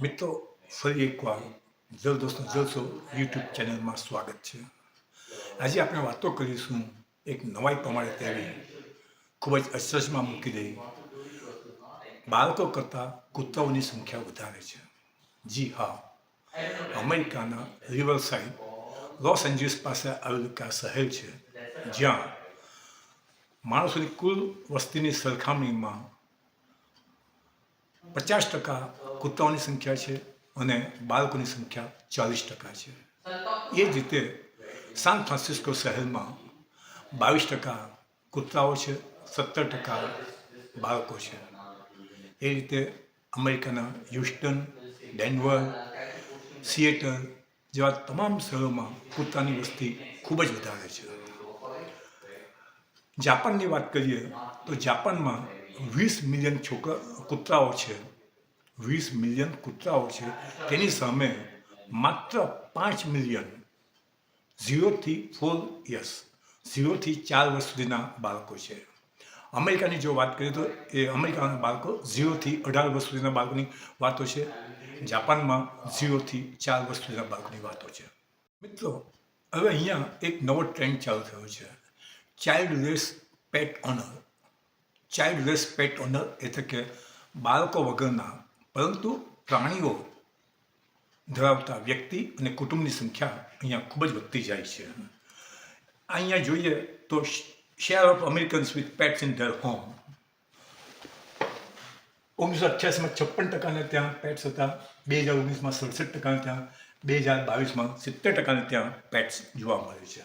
મિત્રો, ફરી એકવાર જલદોસ્તનો જલસો યુટ્યુબ ચેનલમાં સ્વાગત છે. આજે આપણે વાતો કરીશું એક નવાઈ પ્રમાણે તેવી ખૂબ જ અચરજમાં મૂકી દઈ. બાળકો કરતાં કૂતરાઓની સંખ્યા વધારે છે. જી હા, અમેરિકાના રિવર સાઇડ લોસ એન્જલિસ પાસે આવેલું એક શહેર છે. જ્યાં માણસોની કુલ વસ્તીની સરખામણીમાં પચાસ ટકા કૂતરાઓની સંખ્યા છે અને બાળકોની સંખ્યા ચાલીસ ટકા છે. એ જ રીતે સાન ફ્રાન્સિસ્કો શહેરમાં બાવીસ ટકા કૂતરાઓ છે, સત્તર ટકા બાળકો છે. એ રીતે અમેરિકાના હ્યુસ્ટન, ડેનવર સિએટર જેવા તમામ શહેરોમાં કૂતરાની વસ્તી ખૂબ જ વધારે છે. જાપાનની વાત કરીએ તો જાપાનમાં વીસ મિલિયન છોકરા, કૂતરાઓ છે. વીસ મિલિયન કૂતરાઓ છે. તેની સામે માત્ર પાંચ મિલિયન ઝીરોથી ફોર યર્સ ઝીરોથી ચાર વર્ષ સુધીના બાળકો છે. અમેરિકાની જો વાત કરીએ તો એ અમેરિકાના બાળકો ઝીરોથી અઢાર વર્ષ સુધીના બાળકોની વાતો છે. જાપાનમાં ઝીરોથી ચાર વર્ષ સુધીના બાળકોની વાતો છે. મિત્રો, હવે અહીંયા એક નવો ટ્રેન્ડ ચાલુ થયો છે. Childless pet owner childless pet owner એટલે કે બાળકો વગરના પરંતુ પ્રાણીઓ ધરાવતા વ્યક્તિ અને કુટુંબની સંખ્યા અહીંયા ખૂબ જ વધતી જાય છે. અહીંયા જોઈએ તો share of Americans with pets in their home ઓગણીસો અઠ્યાસીમાં છપ્પન ટકાને ત્યાં પેટ્સ હતા, બે હજાર ઓગણીસમાં સડસઠ ટકાને ત્યાં, બે હજાર બાવીસમાં સિત્તેર ટકાને ત્યાં પેટ્સ જોવા મળે છે.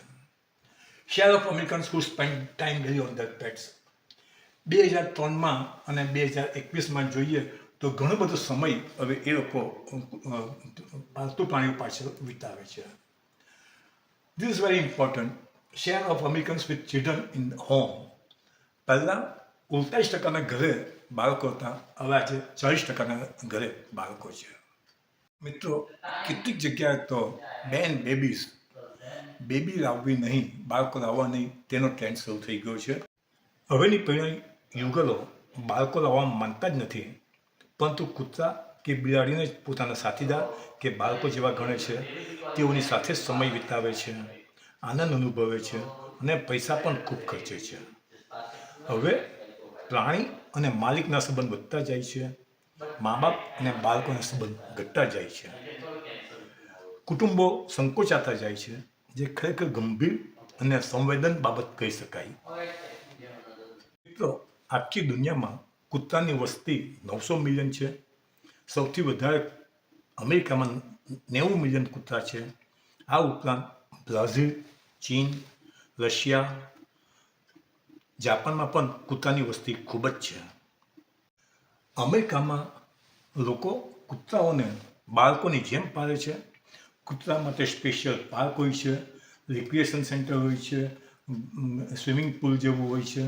Share of Americans who spend time daily on the pets બે હજાર ત્રણમાં અને બે હજાર એકવીસમાં જોઈએ તો ઘણો બધો સમય હવે એ લોકો પાલતુ પ્રાણીઓ પાછળ વિતાવે છે. This is very important share of Americans with children in home પહેલાં ઉનતાલીસ ટકાના ઘરે બાળકો હતા, હવે આજે ચાલીસ ટકાના ઘરે બાળકો છે. મિત્રો, કેટલીક જગ્યાએ તો બેન બેબીઝ બેબી લાવવી નહીં, બાળકો લાવવા નહીં, તેનો ટ્રેન્ડ શરૂ થઈ ગયો છે. હવેની પેઢી યુગલો બાળકો લાવવા માનતા જ નથી. પરંતુ કૂતરા કે બિલાડીને પોતાના સાથીદાર કે બાળકો જેવા ગણે છે, તેઓની સાથે સમય વિતાવે છે, આનંદ અનુભવે છે અને પૈસા પણ ખૂબ ખર્ચે છે. હવે પ્રાણી અને માલિકના સંબંધ વધતા જાય છે મા બાપ અને બાળકોના સંબંધ ઘટતા જાય છે. કુટુંબો સંકોચાતા જાય છે, જે ખરેખર ગંભીર અને સંવેદન બાબત કહી શકાય. મિત્રો, આખી દુનિયામાં કૂતરાની વસ્તી નવસો મિલિયન છે. સૌથી વધારે અમેરિકામાં નેવું મિલિયન કૂતરા છે. આ ઉપરાંત બ્રાઝિલ, ચીન, રશિયા, જાપાનમાં પણ કૂતરાની વસ્તી ખૂબ જ છે. અમેરિકામાં લોકો કૂતરાઓને બાળકોની જેમ પાળે છે. કૂતરા માટે સ્પેશિયલ પાર્ક હોય છે, રિક્રિએશન સેન્ટર હોય છે સ્વિમિંગ પુલ જેવું હોય છે.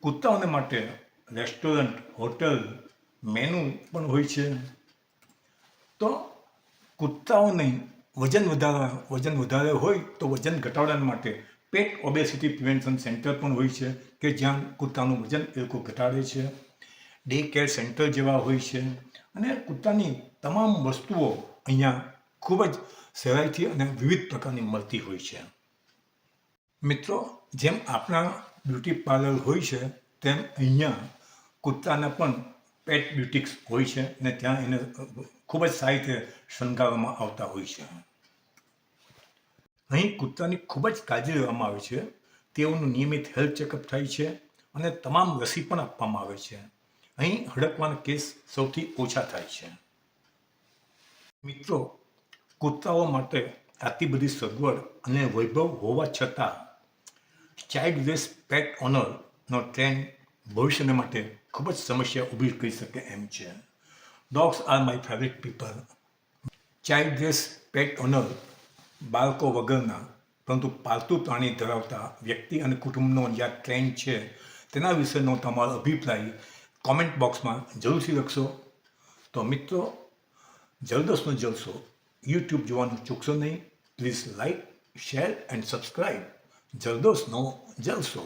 કૂતરાઓને માટે રેસ્ટોરન્ટ, હોટલ, મેનુ પણ હોય છે. તો કૂદતાઓને વજન વધારવા, વજન વધારે હોય તો વજન ઘટાડવા માટે પેટ ઓબેસિટી પ્રિવેન્શન સેન્ટર પણ હોય છે, કે જ્યાં કૂતરાનું વજન એ લોકો ઘટાડે છે. ડે કેર સેન્ટર જેવા હોય છે. અને કૂતરાની તમામ વસ્તુઓ અહીંયા ખૂબ જ સહેલાઈથી અને વિવિધ પ્રકારની મળતી હોય છે. મિત્રો, જેમ આપણા બ્યુટી પાર્લર હોય છે, તેમ અહીંયા કૂતરાના પણ પેટ બ્યુટિક્સ હોય છે અને ત્યાં એને ખૂબ જ સારી રીતે શણગારવામાં આવતા હોય છે. અહીં કૂતરાની ખૂબ જ કાળજી લેવામાં આવે છે. તેઓનું નિયમિત હેલ્થ ચેકઅપ થાય છે અને તમામ રસી પણ આપવામાં આવે છે. અહીં હડકવાના કેસ સૌથી ઓછા થાય છે. મિત્રો કૂતરાઓ માટે આટલી બધી સગવડ અને વૈભવ હોવા છતાં ચાઇલ્ડ વેસ્ટ પેટ ઓનરનો ટ્રેન્ડ ભવિષ્યને માટે ખૂબ જ સમસ્યા ઊભી કરી શકે એમ છે. Dogs are my favourite people childless pet owner બાળકો વગરના, પરંતુ પાલતુ પ્રાણી ધરાવતા વ્યક્તિ અને કુટુંબનો જે ટ્રેન્ડ છે. તેના વિશેનો તમારો અભિપ્રાય કોમેન્ટ બોક્સમાં જરૂરથી લખશો. તો મિત્રો જલ્દસનો જલસો યુટ્યુબ જોવાનું ચૂકશો નહીં. Please like share and subscribe જલદોસનો જલસો